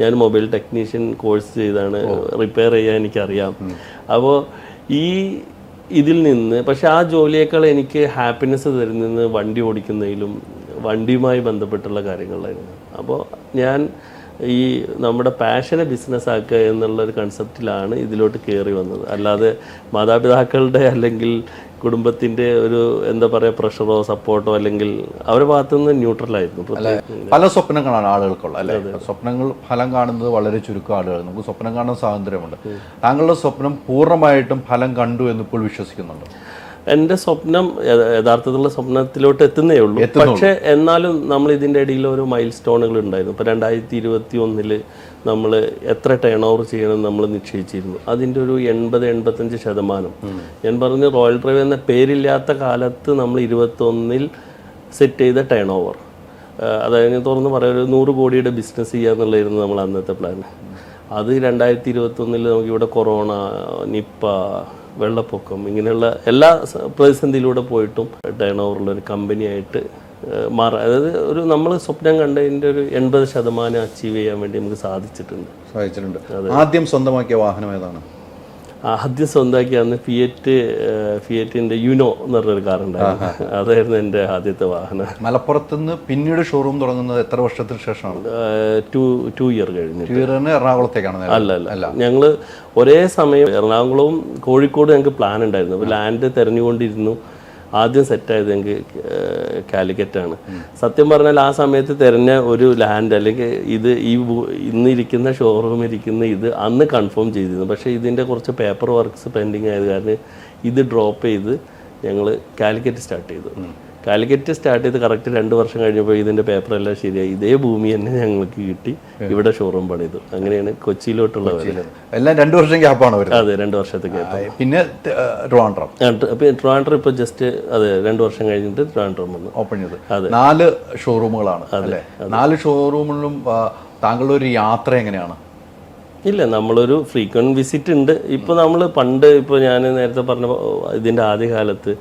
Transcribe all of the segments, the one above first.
ഞാൻ mobile technician course ചെയ്താണ് repair ചെയ്യാൻ എനിക്കറിയാം. അപ്പോൾ ഈ ഇതിൽ നിന്ന് പക്ഷെ ആ ജോലിയേക്കാൾ എനിക്ക് ഹാപ്പിനെസ് തരുന്നത് വണ്ടി ഓടിക്കുന്നതിലും വണ്ടിയുമായി ബന്ധപ്പെട്ടുള്ള കാര്യങ്ങളിലായിരുന്നു. അപ്പോൾ ഞാൻ ഈ നമ്മുടെ പാഷനെ ബിസിനസ് ആക്കുക എന്നുള്ള ഒരു കൺസെപ്റ്റിലാണ് ഇതിലോട്ട് കയറി വന്നത്. അല്ലാതെ മാതാപിതാക്കളുടെ അല്ലെങ്കിൽ കുടുംബത്തിന്റെ ഒരു എന്താ പറയുക പ്രഷറോ സപ്പോർട്ടോ അല്ലെങ്കിൽ അവരുടെ ഭാഗത്തുനിന്ന് ന്യൂട്രൽ ന്യൂട്രലായിരുന്നു പല സ്വപ്നങ്ങളാണ് ആളുകൾക്കുള്ളത് അല്ലെ? സ്വപ്നങ്ങൾ ഫലം കാണുന്നത് വളരെ ചുരുക്കം ആളുകൾ നമുക്ക് സ്വപ്നം കാണാൻ സ്വാതന്ത്ര്യമുണ്ട്. താങ്കളുടെ സ്വപ്നം പൂർണമായിട്ടും ഫലം കണ്ടു എന്ന് ഇപ്പോൾ വിശ്വസിക്കുന്നുണ്ട്? എന്റെ സ്വപ്നം യഥാർത്ഥത്തിലുള്ള സ്വപ്നത്തിലോട്ട് എത്തുന്നേ ഉള്ളൂ. പക്ഷേ എന്നാലും നമ്മൾ ഇതിന്റെ ഇടയിൽ ഓരോ മൈൽ സ്റ്റോണുകൾ ഉണ്ടായിരുന്നു. ഇപ്പോൾ രണ്ടായിരത്തി ഇരുപത്തി ഒന്നിൽ നമ്മൾ എത്ര ടേൺ ഓവർ ചെയ്യണം നമ്മൾ നിശ്ചയിച്ചിരുന്നു. അതിന്റെ ഒരു എൺപത് എൺപത്തഞ്ച് ശതമാനം. ഞാൻ പറഞ്ഞു റോയൽ ഡ്രൈവ് എന്ന പേരില്ലാത്ത കാലത്ത് നമ്മൾ ഇരുപത്തൊന്നിൽ സെറ്റ് ചെയ്ത ടേൺ ഓവർ അതായത് ഞാൻ തുറന്ന് പറയാം ഒരു നൂറ് കോടിയുടെ ബിസിനസ് ചെയ്യുക എന്നുള്ളതായിരുന്നു നമ്മൾ അന്നത്തെ പ്ലാൻ അത് രണ്ടായിരത്തി ഇരുപത്തൊന്നിൽ നമുക്ക് ഇവിടെ കൊറോണ നിപ്പ വെള്ളപ്പൊക്കം ഇങ്ങനെയുള്ള എല്ലാ പ്രതിസന്ധിയിലൂടെ പോയിട്ടും ടേൺ ഓവറുള്ള ഒരു കമ്പനിയായിട്ട് മാറാം അതായത് ഒരു നമ്മൾ സ്വപ്നം കണ്ടതിന്റെ ഒരു എൺപത് ശതമാനം അച്ചീവ് ചെയ്യാൻ വേണ്ടി നമുക്ക് സാധിച്ചിട്ടുണ്ട്. സാധിച്ചിട്ടുണ്ട്. ആദ്യം സ്വന്തമാക്കിയ വാഹനം ഏതാണ്? ആദ്യം സ്വന്തമാക്കി അന്ന് ഫിയറ്റ് ഫിയറ്റിന്റെ യുനോ എന്ന് പറഞ്ഞൊരു കാർ ഉണ്ടായിരുന്നു. അതായിരുന്നു എന്റെ ആദ്യത്തെ വാഹനം. മലപ്പുറത്ത് നിന്ന് പിന്നീട് ഷോറൂം തുടങ്ങുന്നത് എത്ര വർഷത്തിന് ശേഷമാണ്? ടു ടു ഇയർ കഴിഞ്ഞു എറണാകുളത്തേക്കാണ്. അല്ല അല്ല. ഞങ്ങൾ ഒരേ സമയം എറണാകുളവും കോഴിക്കോട് ഞങ്ങൾക്ക് പ്ലാൻ ഉണ്ടായിരുന്നു. അപ്പോൾ ലാൻഡ് തിരഞ്ഞുകൊണ്ടിരുന്നു. ആദ്യം സെറ്റായത് ഞങ്ങൾക്ക് കാലിക്കറ്റാണ് സത്യം പറഞ്ഞാൽ ആ സമയത്ത് തിരഞ്ഞ ഒരു ലാൻഡ് അല്ലെങ്കിൽ ഇത് ഈ ഇന്നിരിക്കുന്ന ഷോറൂം ഇരിക്കുന്ന ഇത് അന്ന് കൺഫേം ചെയ്തിരുന്നു. പക്ഷേ ഇതിന്റെ കുറച്ച് പേപ്പർ വർക്ക്സ് പെൻഡിങ് ആയത് കാരണം ഇത് ഡ്രോപ്പ് ചെയ്ത് ഞങ്ങൾ കാലിക്കറ്റ് സ്റ്റാർട്ട് ചെയ്തു. കാലിക്കറ്റ് സ്റ്റാർട്ട് ചെയ്ത് കറക്റ്റ് രണ്ട് വർഷം കഴിഞ്ഞപ്പോൾ ഇതിന്റെ പേപ്പറെല്ലാം ശരിയായി. ഇതേ ഭൂമി തന്നെ ഞങ്ങൾക്ക് കിട്ടി. ഇവിടെ ഷോറൂം പണിതു അങ്ങനെയാണ് കൊച്ചിയിലോട്ടുള്ള എല്ലാം രണ്ട് വർഷം ഗ്യാപ്പാണ് അതെ രണ്ട് വർഷത്തെ ഗ്യാപ്പ് പിന്നെ ട്രിവാൻഡ്രം. ട്രിവാൻഡ്രം ഇപ്പോൾ ജസ്റ്റ് അതെ രണ്ട് വർഷം കഴിഞ്ഞിട്ട് ട്രിവാൻഡ്രം വന്നു. ഓപ്പൺ ചെയ്ത്. അതെ. നാല് ഷോറൂമുകളാണ് അതെ നാല് ഷോറൂമിലും താങ്കളുടെ ഒരു യാത്ര എങ്ങനെയാണ്? ഇല്ല നമ്മളൊരു ഫ്രീക്വന്റ് വിസിറ്റ് ഉണ്ട്. ഇപ്പോൾ നമ്മൾ പണ്ട് ഇപ്പോൾ ഞാൻ നേരത്തെ പറഞ്ഞ ഇതിന്റെ ആദ്യകാലത്ത്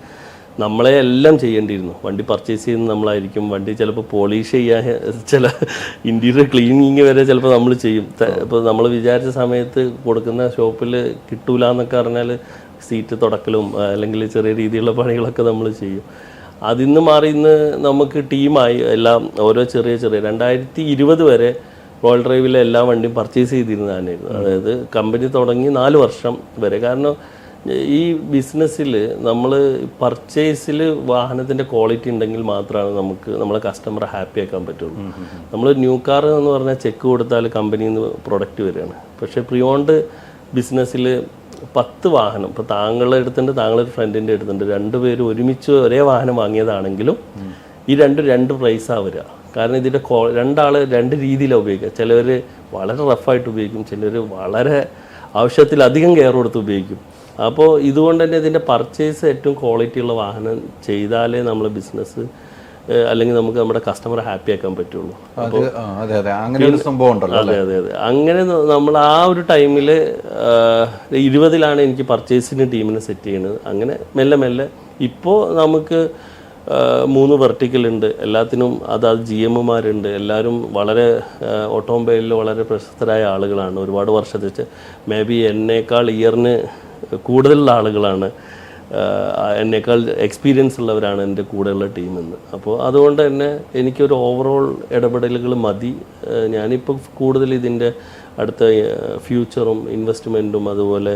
നമ്മളെ എല്ലാം ചെയ്യേണ്ടിയിരുന്നു. വണ്ടി പർച്ചേസ് ചെയ്യുന്ന നമ്മളായിരിക്കും. വണ്ടി ചിലപ്പോൾ പോളിഷ് ചെയ്യാൻ ചില ഇന്റീരിയർ ക്ലീനിങ് വരെ ചിലപ്പോൾ നമ്മൾ ചെയ്യും. ഇപ്പോൾ നമ്മൾ വിചാരിച്ച സമയത്ത് കൊടുക്കുന്ന ഷോപ്പിൽ കിട്ടൂല എന്നൊക്കെ പറഞ്ഞാൽ സീറ്റ് തുടക്കലും അല്ലെങ്കിൽ ചെറിയ രീതിയിലുള്ള പണികളൊക്കെ നമ്മൾ ചെയ്യും. അതിൽ നിന്ന് മാറി ഇന്ന് നമുക്ക് ടീമായി എല്ലാം ഓരോ ചെറിയ ചെറിയ രണ്ടായിരത്തി ഇരുപത് വരെ റോയൽ ഡ്രൈവിലെ എല്ലാ വണ്ടിയും പർച്ചേസ് ചെയ്തിരുന്നതാണ് അതായത് കമ്പനി തുടങ്ങി നാല് വർഷം വരെ. കാരണം ഈ ബിസിനസ്സിൽ നമ്മൾ പർച്ചേസിൽ വാഹനത്തിന്റെ ക്വാളിറ്റി ഉണ്ടെങ്കിൽ മാത്രമാണ് നമുക്ക് നമ്മളെ കസ്റ്റമർ ഹാപ്പി ആക്കാൻ പറ്റുള്ളൂ. നമ്മൾ ന്യൂ കാർ എന്ന് പറഞ്ഞാൽ ചെക്ക് കൊടുത്താൽ കമ്പനിയിൽ നിന്ന് പ്രൊഡക്റ്റ് വരികയാണ് പക്ഷേ പ്രിയോണ്ട് ബിസിനസ്സിൽ പത്ത് വാഹനം ഇപ്പോൾ താങ്കളുടെ അടുത്തുണ്ട് താങ്കളൊരു ഫ്രണ്ടിന്റെ അടുത്തുണ്ട് രണ്ടുപേരും ഒരുമിച്ച് ഒരേ വാഹനം വാങ്ങിയതാണെങ്കിലും ഈ രണ്ട് രണ്ട് പ്രൈസാണ് വരിക കാരണം ഇതിന്റെ കോ രണ്ടാൾ രണ്ട് രീതിയിലാണ് ഉപയോഗിക്കുക ചിലവർ വളരെ റഫായിട്ട് ഉപയോഗിക്കും ചിലർ വളരെ ആവശ്യത്തിലധികം കെയർ കൊടുത്ത് ഉപയോഗിക്കും. അപ്പോൾ ഇതുകൊണ്ട് തന്നെ ഇതിന്റെ പർച്ചേസ് ഏറ്റവും ക്വാളിറ്റി ഉള്ള വാഹനം ചെയ്താലേ നമ്മൾ ബിസിനസ് അല്ലെങ്കിൽ നമുക്ക് നമ്മുടെ കസ്റ്റമർ ഹാപ്പി ആക്കാൻ പറ്റുള്ളൂ. അത് അതെ അതെ. അങ്ങനെ ഒരു സംഭവം ഉണ്ടല്ലോ അതെ അതെ അതെ. അങ്ങനെ നമ്മൾ ആ ഒരു ടൈമിൽ ഇരുപതിലാണ് എനിക്ക് പർച്ചേസിന് ടീമിനെ സെറ്റ് ചെയ്യുന്നത് അങ്ങനെ മെല്ലെ മെല്ലെ. ഇപ്പോൾ നമുക്ക് മൂന്ന് വെർട്ടിക്കൽ ഉണ്ട്. എല്ലാത്തിനും അതാത് ജി എമ്മുമാരുണ്ട് എല്ലാവരും വളരെ ഓട്ടോമൊബൈലിൽ വളരെ പ്രശസ്തരായ ആളുകളാണ്. ഒരുപാട് വർഷത്തെ മേ ബി എന്നേക്കാൾ ഇയറിന് കൂടുതലുള്ള ആളുകളാണ് എന്നേക്കാൾ എക്സ്പീരിയൻസ് ഉള്ളവരാണ് എന്റെ കൂടെയുള്ള ടീമെന്ന് അപ്പോൾ അതുകൊണ്ട് തന്നെ എനിക്കൊരു ഓവറോൾ ഇടപെടലുകൾ മതി. ഞാനിപ്പോൾ കൂടുതൽ ഇതിന്റെ അടുത്ത ഫ്യൂച്ചറും ഇൻവെസ്റ്റ്മെന്റും അതുപോലെ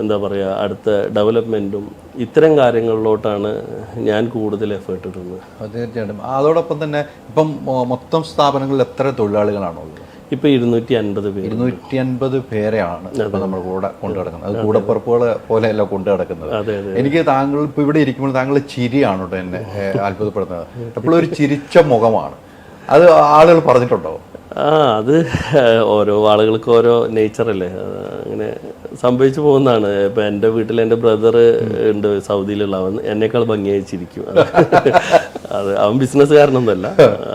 എന്താ പറയുക അടുത്ത ഡെവലപ്മെന്റും ഇത്തരം കാര്യങ്ങളിലോട്ടാണ് ഞാൻ കൂടുതൽ എഫേർട്ട് ഇടുന്നത്. തീർച്ചയായിട്ടും. അതോടൊപ്പം തന്നെ ഇപ്പം മൊത്തം സ്ഥാപനങ്ങളിൽ എത്ര തൊഴിലാളികളാണോ ഉള്ളത് ഇപ്പോൾ ഇരുന്നൂറ്റി അൻപത് പേര് ഇരുന്നൂറ്റി അൻപത് പേരെയാണ് ഇപ്പൊ നമ്മൾ കൂടെ കൊണ്ടു നടക്കുന്നത്. അത് കൂടപ്പുറപ്പുകളെ പോലെയല്ല കൊണ്ടു അതെ എനിക്ക് താങ്കൾ ഇപ്പൊ ഇവിടെ ഇരിക്കുമ്പോൾ താങ്കൾ ചിരിയാണ് കേട്ടോ എന്നെ അത്ഭുതപ്പെടുന്നത്. എപ്പോഴും ഒരു ചിരിച്ച മുഖമാണ്. അത് ആളുകൾ പറഞ്ഞിട്ടുണ്ടോ? ആ അത് ഓരോ ആളുകൾക്ക് ഓരോ നേച്ചറല്ലേ അങ്ങനെ സംഭവിച്ചു പോകുന്നതാണ്. ഇപ്പം എന്റെ വീട്ടിൽ എന്റെ ബ്രദർ ഉണ്ട് സൗദിയിലുള്ള അവൻ എന്നേക്കാൾ ഭംഗിയായി ചിരിക്കും. അത് അവൻ ബിസിനസ്സുകാരനൊന്നുമല്ല.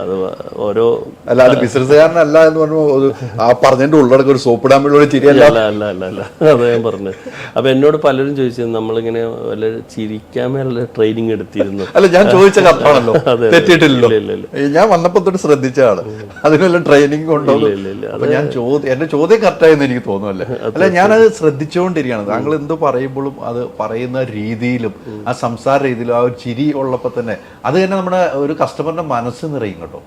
അത് ഓരോ അല്ല അത് ബിസിനസ്സുകാരനല്ല എന്ന് പറയുമ്പോൾ ആ പറഞ്ഞതിന്റെ ഉള്ളടക്കം ഒരു സോപ്പ് ഡാമിൽ ചിരിയല്ല അല്ല അല്ല അല്ല അല്ല അത് ഞാൻ പറഞ്ഞത്. അപ്പൊ എന്നോട് പലരും ചോദിച്ചത് നമ്മളിങ്ങനെ വല്ല ചിരിക്കാൻ മേലെ ട്രെയിനിങ് എടുത്തിരുന്നു. അല്ല ഞാൻ ചോദിച്ച കത്താണല്ലോ. തെറ്റിയിട്ടില്ലല്ലോ. ഞാൻ വന്നപ്പോ തൊട്ട് ശ്രദ്ധിച്ചതാണ് അതിനുള്ള ട്രെയിനിങ് ഉണ്ടോ. അപ്പൊ ഞാൻ ചോദ്യം എന്റെ ചോദ്യം കറക്റ്റായെന്ന് എനിക്ക് തോന്നുമല്ലേ അല്ല ഞാനത് ശ്രദ്ധിച്ചുകൊണ്ടിരിക്കുകയാണ് താങ്കൾ എന്ത് പറയുമ്പോഴും അത് പറയുന്ന രീതിയിലും ആ സംസാര രീതിയിലും ആ ഒരു ചിരി ഉള്ളപ്പോ തന്നെ അത് തന്നെ നമ്മുടെ ഒരു കസ്റ്റമറിന്റെ മനസ്സ് നിറയും കേട്ടോ.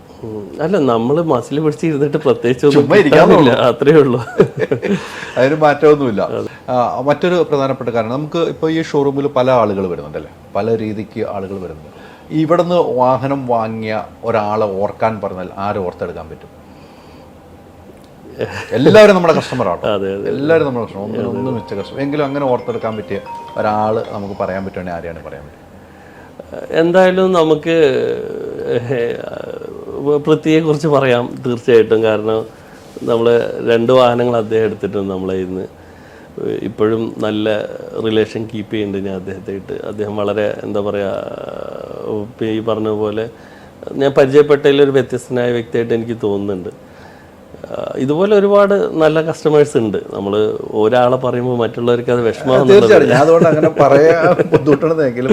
അല്ല നമ്മൾ മസിൽ പിടിച്ചിരുന്നിട്ട് പ്രത്യേകിച്ച് ഒന്നും. അത്രേ ഉള്ളൂ. അതിന് മാറ്റമൊന്നുമില്ല. മറ്റൊരു പ്രധാനപ്പെട്ട കാരണം നമുക്ക് ഇപ്പോൾ ഈ ഷോറൂമിൽ പല ആളുകൾ വരുന്നുണ്ടല്ലേ പല രീതിക്ക് ആളുകൾ വരുന്നുണ്ട്. ഇവിടുന്ന് വാഹനം വാങ്ങിയ ഒരാളെ ഓർക്കാൻ പറഞ്ഞാൽ ആരെ ഓർത്തെടുക്കാൻ പറ്റും? എല്ലാവരും നമ്മുടെ കസ്റ്റമറാണ് എല്ലാവരും നമ്മുടെ കസ്റ്റമർ ഒന്നും ഒന്നും മിച്ച കസ്റ്റമർ എങ്കിലും അങ്ങനെ ഓർത്തെടുക്കാൻ പറ്റിയ ഒരാൾ നമുക്ക് പറയാൻ പറ്റുവാണെങ്കിൽ ആരെയാണ് പറയാൻ പറ്റുക എന്തായാലും നമുക്ക് പൃഥ്വിയെ കുറിച്ച് പറയാം തീർച്ചയായിട്ടും. കാരണം നമ്മൾ രണ്ട് വാഹനങ്ങൾ അദ്ദേഹം എടുത്തിട്ടുണ്ട് നമ്മളെ ഇന്ന് ഇപ്പോഴും നല്ല റിലേഷൻ കീപ്പ് ചെയ്യുന്നുണ്ട് ഞാൻ അദ്ദേഹത്തായിട്ട് അദ്ദേഹം വളരെ എന്താ പറയുക ഈ പറഞ്ഞ പോലെ ഞാൻ പരിചയപ്പെട്ടതിൽ ഒരു വ്യത്യസ്തനായ വ്യക്തിയായിട്ട് എനിക്ക് തോന്നുന്നുണ്ട്. ഇതുപോലെ ഒരുപാട് നല്ല കസ്റ്റമേഴ്സ് ഉണ്ട്. നമ്മൾ ഒരാളെ പറയുമ്പോൾ മറ്റുള്ളവർക്ക് അത് വിഷമം ഞാൻ അതുകൊണ്ട് അങ്ങനെ പറയാൻ ബുദ്ധിമുട്ടണമെങ്കിലും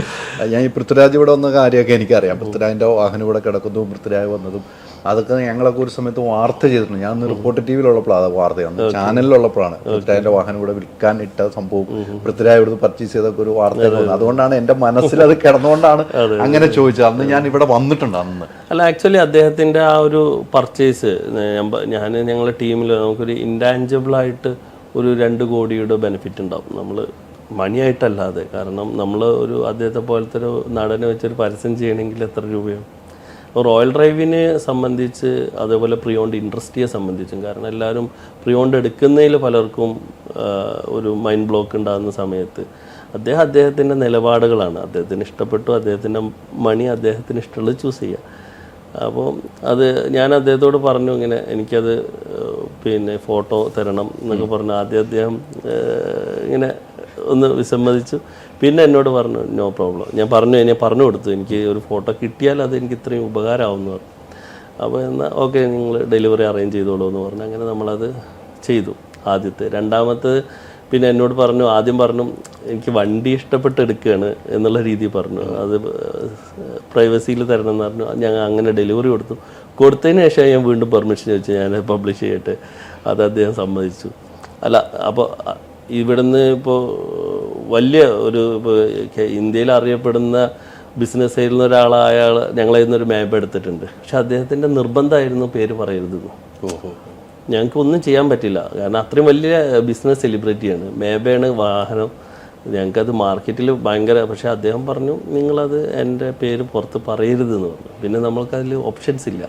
ഞാൻ ഈ പൃഥ്വിരാജ് ഇവിടെ വന്ന കാര്യമൊക്കെ എനിക്കറിയാം. പൃഥ്വിരാജിന്റെ വാഹനം ഇവിടെ കിടക്കുന്നതും പൃഥ്വിരാജ് വന്നതും. അതൊക്കെ ഞങ്ങളൊക്കെ ഒരു സമയത്ത് വാർത്ത ചെയ്തിട്ടുണ്ട്. ഞാൻ റിപ്പോർട്ട് ടി വിയിലുള്ളപ്പോഴാണ് വാർത്തയാണ്. ചാനലിലുള്ളപ്പോഴാണ്. പൃഥ്വിരാജിന്റെ വാഹനം ഇവിടെ വിൽക്കാൻ ഇട്ട സംഭവം. പൃഥ്വിരാജ് ഇവിടുന്ന് പർച്ചേസ് ചെയ്തൊക്കെ ഒരു വാർത്ത അതുകൊണ്ടാണ് എന്റെ മനസ്സിൽ അത് കിടന്നുകൊണ്ടാണ് അങ്ങനെ ചോദിച്ചത്. അന്ന് ഞാൻ ഇവിടെ വന്നിട്ടുണ്ട് അന്ന്. അല്ല ആക്ച്വലി അദ്ദേഹത്തിന്റെ ആ ഒരു പർച്ചേസ് ഞാൻ ഞങ്ങളുടെ ടീമിൽ നമുക്കൊരു ഇൻടാഞ്ചിബിൾ ആയിട്ട് ഒരു രണ്ട് കോടിയുടെ ബെനിഫിറ്റ് ഉണ്ടാവും. നമ്മൾ മണിയായിട്ടല്ലാതെ. കാരണം നമ്മൾ ഒരു അദ്ദേഹത്തെ പോലത്തെ ഒരു നടനെ വെച്ചൊരു പരസ്യം ചെയ്യണമെങ്കിൽ എത്ര രൂപയാണ് റോയൽ ഡ്രൈവിനെ സംബന്ധിച്ച് അതേപോലെ പ്രിയോണ്ട് ഇൻഡസ്ട്രിയെ സംബന്ധിച്ചും കാരണം എല്ലാവരും പ്രിയോണ്ട് എടുക്കുന്നതിൽ പലർക്കും ഒരു മൈൻഡ് ബ്ലോക്ക് ഉണ്ടാകുന്ന സമയത്ത് അദ്ദേഹം അദ്ദേഹത്തിന്റെ നിലപാടുകളാണ്. അദ്ദേഹത്തിന് ഇഷ്ടപ്പെട്ടു അദ്ദേഹത്തിന്റെ മണി അദ്ദേഹത്തിന് ഇഷ്ടമുള്ളത് ചൂസ് ചെയ്യുക. അപ്പോൾ അത് ഞാൻ അദ്ദേഹത്തോട് പറഞ്ഞു ഇങ്ങനെ എനിക്കത് പിന്നെ ഫോട്ടോ തരണം എന്നൊക്കെ പറഞ്ഞു ആദ്യം അദ്ദേഹം ഇങ്ങനെ ഒന്ന് വിസമ്മതിച്ചു. പിന്നെ എന്നോട് പറഞ്ഞു നോ പ്രോബ്ലം. ഞാൻ പറഞ്ഞു എന്നെ പറഞ്ഞു കൊടുത്തു. എനിക്ക് ഒരു ഫോട്ടോ കിട്ടിയാൽ അത് എനിക്ക് ഇത്രയും ഉപകാരമാവുമെന്ന് പറഞ്ഞു. അപ്പോൾ എന്നാൽ ഓക്കെ നിങ്ങൾ ഡെലിവറി അറേഞ്ച് ചെയ്തോളൂ എന്ന് പറഞ്ഞു അങ്ങനെ നമ്മളത് ചെയ്തു. ആദ്യത്തെ രണ്ടാമത്തെ പിന്നെ എന്നോട് പറഞ്ഞു ആദ്യം പറഞ്ഞു എനിക്ക് വണ്ടി ഇഷ്ടപ്പെട്ട് എടുക്കുകയാണ് എന്നുള്ള രീതിയിൽ പറഞ്ഞു. അത് പ്രൈവസിയിൽ തരണം എന്ന് പറഞ്ഞു. ഞങ്ങൾ അങ്ങനെ ഡെലിവറി കൊടുത്തു. കൊടുത്തതിന് ശേഷം ഞാൻ വീണ്ടും പെർമിഷൻ ചോദിച്ചു ഞാൻ പബ്ലിഷ് ചെയ്യട്ടെ? അത് അദ്ദേഹം സമ്മതിച്ചു. അല്ല അപ്പോൾ ഇവിടുന്ന് ഇപ്പോൾ വലിയ ഒരു ഇന്ത്യയിൽ അറിയപ്പെടുന്ന ബിസിനസ് ചെയ്യുന്ന ഒരാളായ ഞങ്ങളെ ഒരു മാപ്പ് എടുത്തിട്ടുണ്ട്. പക്ഷെ അദ്ദേഹത്തിന്റെ നിർബന്ധമായിരുന്നു പേര് പറയരുതെന്ന്. ഞങ്ങൾക്ക് ഒന്നും ചെയ്യാൻ പറ്റില്ല. കാരണം അത്രയും വലിയ ബിസിനസ് സെലിബ്രിറ്റിയാണ് മേബയാണ് വാഹനം ഞങ്ങൾക്കത് മാർക്കറ്റിൽ ഭയങ്കര പക്ഷെ അദ്ദേഹം പറഞ്ഞു നിങ്ങളത് എന്റെ പേര് പുറത്ത് പറയരുതെന്ന് പറഞ്ഞു. പിന്നെ നമ്മൾക്കതിൽ ഓപ്ഷൻസ് ഇല്ല.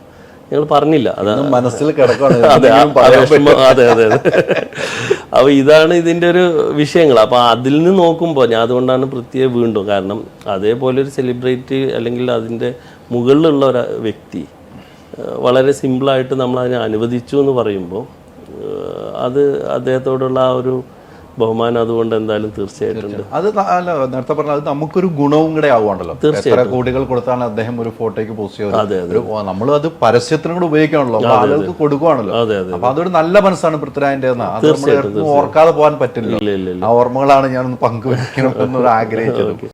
ഞങ്ങൾ പറഞ്ഞില്ല. അതാണ് മനസ്സിൽ അതെ അതെ അതെ അതെ അപ്പൊ ഇതാണ് ഇതിന്റെ ഒരു വിഷയങ്ങൾ. അപ്പോൾ അതിൽ നിന്ന് നോക്കുമ്പോൾ ഞാൻ അതുകൊണ്ടാണ് പ്രത്യേക വീണ്ടും കാരണം അതേപോലെ ഒരു സെലിബ്രിറ്റി അല്ലെങ്കിൽ അതിന്റെ മുകളിലുള്ള ഒരു വ്യക്തി വളരെ സിമ്പിളായിട്ട് നമ്മൾ അതിനെ അനുവദിച്ചു എന്ന് പറയുമ്പോൾ അത് അദ്ദേഹത്തോടുള്ള ആ ഒരു ബഹുമാനം അതുകൊണ്ട് എന്തായാലും തീർച്ചയായിട്ടുണ്ട്. അത് അല്ല നേരത്തെ പറഞ്ഞ അത് നമുക്കൊരു ഗുണവും കൂടെ ആവുകയാണല്ലോ. എത്ര കോടികൾ കൊടുത്താണ് അദ്ദേഹം ഒരു ഫോട്ടോയ്ക്ക് പോസ്റ്റ് ചെയ്തത് നമ്മൾ അത് പരസ്യത്തിനും കൂടെ ഉപയോഗിക്കണല്ലോ. ആളുകൾക്ക് കൊടുക്കുവാണല്ലോ. അതെ അതെ അപ്പൊ അതൊരു നല്ല മനസ്സാണ് പൃഥ്വിരാജിന്റെ അത് നമ്മൾ ഓർക്കാതെ പോകാൻ പറ്റില്ല. ആ ഓർമ്മകളാണ് ഞാൻ ഒന്ന് പങ്കുവെക്കണം എന്നൊരു ആഗ്രഹിച്ചത്